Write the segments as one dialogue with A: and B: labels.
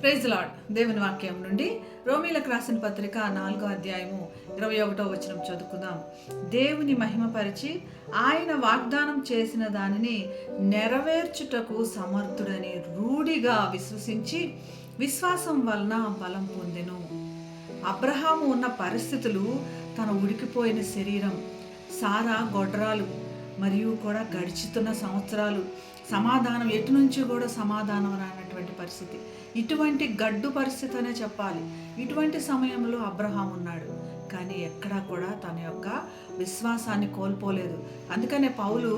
A: Praise lord దేవుని వాక్యం నుండి రోమిలకు రాసిన పత్రిక నాలుగో అధ్యాయము ఇరవై ఒకటో వచనం చదువుకుందాం. దేవుని మహిమపరిచి ఆయన వాగ్దానం చేసిన దానిని నెరవేర్చుటకు సమర్థుడని రూఢిగా విశ్వసించి విశ్వాసం వలన బలం పొందెను. అబ్రహాము ఉన్న పరిస్థితులు తన ఉడికిపోయిన శరీరం సారా గొడ్రాలు మరియు కూడా గడిచితున్న సంవత్సరాలు. సమాధానం ఎటు నుంచి కూడా సమాధానం రానటువంటి పరిస్థితి. ఇటువంటి గడ్డు పరిస్థితి అనే చెప్పాలి. ఇటువంటి సమయంలో అబ్రహాం ఉన్నాడు. కానీ ఎక్కడా కూడా తన యొక్క విశ్వాసాన్ని కోల్పోలేదు. అందుకనే పౌలు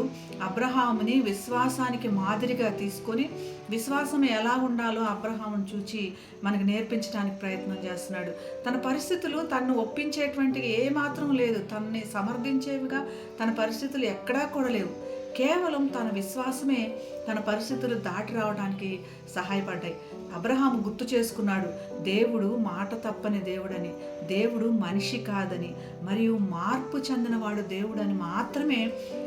A: అబ్రహాముని విశ్వాసానికి మాదిరిగా తీసుకొని విశ్వాసం ఎలా ఉండాలో అబ్రహామును చూచి మనకు నేర్పించడానికి ప్రయత్నం చేస్తున్నాడు. తన పరిస్థితులు తన్ను ఒప్పించేటువంటి ఏ మాత్రం లేదు. తనని సమర్థించేవిగా తన పరిస్థితులు ఎక్కడా కూడా లేవు. కేవలం తన విశ్వాసమే తన పరిస్థితులు దాటి రావడానికి సహాయపడ్డాయి. అబ్రహాం గుర్తు చేసుకున్నాడు దేవుడు మాట తప్పని దేవుడని దేవుడు మనిషి కాదని మరియు మార్పు చెందినవాడు దేవుడని మాత్రమే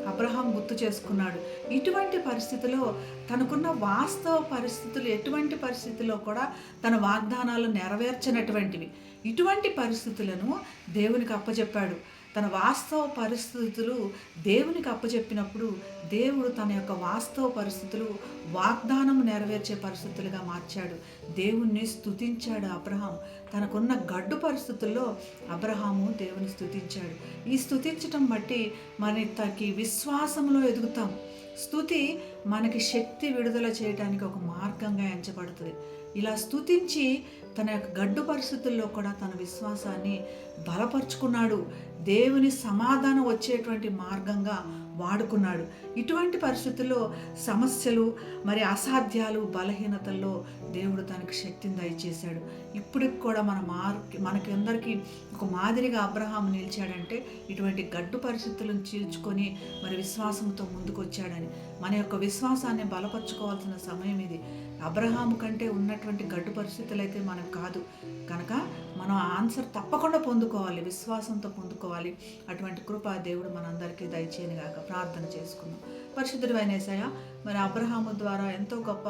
A: అబ్రహాం గుర్తు చేసుకున్నాడు. ఇటువంటి పరిస్థితిలో తనకున్న వాస్తవ పరిస్థితులు ఎటువంటి పరిస్థితుల్లో కూడా తన వాగ్దానాలు నెరవేర్చినటువంటివి. ఇటువంటి పరిస్థితులను దేవునికి అప్పచెప్పాడు తన వాస్తవ పరిస్థితులు దేవునికి అప్పచెప్పినప్పుడు దేవుడు తన యొక్క వాస్తవ పరిస్థితులు వాగ్దానం నెరవేర్చే పరిస్థితులుగా మార్చాడు. దేవుణ్ణి స్థుతించాడు అబ్రహాం. తనకున్న గడ్డు పరిస్థితుల్లో అబ్రహాము దేవుని స్థుతించాడు ఈ స్థుతించటం బట్టి మన తనకి విశ్వాసంలో ఎదుగుతాం. స్థుతి మనకి శక్తి విడుదల చేయడానికి ఒక మార్గంగా ఎంచబడుతుంది. ఇలా స్థుతించి తన యొక్క గడ్డు పరిస్థితుల్లో కూడా తన విశ్వాసాన్ని బలపరుచుకున్నాడు. దేవుని సమాధానం వచ్చేటువంటి మార్గంగా వాడుకున్నాడు. ఇటువంటి పరిస్థితుల్లో సమస్యలు మరి అసాధ్యాలు బలహీనతల్లో దేవుడు తనకు శక్తిని దయచేశాడు. ఇప్పటికి కూడా మన మార్ మనకి అందరికీ ఒక మాదిరిగా అబ్రహాం నిలిచాడంటే ఇటువంటి గడ్డు పరిస్థితులను చీల్చుకొని మరి విశ్వాసంతో ముందుకొచ్చాడని. మన యొక్క విశ్వాసాన్ని బలపరుచుకోవాల్సిన సమయం ఇది. అబ్రహాము కంటే ఉన్నటువంటి గడ్డు పరిస్థితులు అయితే మనకు కాదు. కనుక మనం ఆన్సర్ తప్పకుండా పొందుకోవాలి విశ్వాసంతో పొందుకోవాలి. అటువంటి కృప దేవుడు మనందరికీ దయచేయని గాక. ప్రార్థన చేసుకున్నాం. పరిశుద్ధుడు అయినేసాయ మరి అబ్రహాము ద్వారా ఎంతో గొప్ప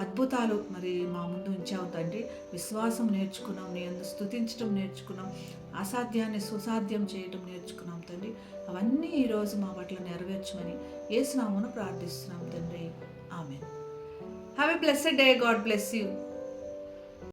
A: అద్భుతాలు మరి మా ముందు ఉంచావు తండ్రి. విశ్వాసం నేర్చుకున్నాం నీ అందు స్థుతించడం నేర్చుకున్నాం అసాధ్యాన్ని సుసాధ్యం చేయటం నేర్చుకున్నాం తండ్రి. అవన్నీ ఈరోజు మా పట్ల నెరవేర్చమని ఏసునామును ప్రార్థిస్తున్నాం తండ్రి. ఆమె have a blessed day God bless you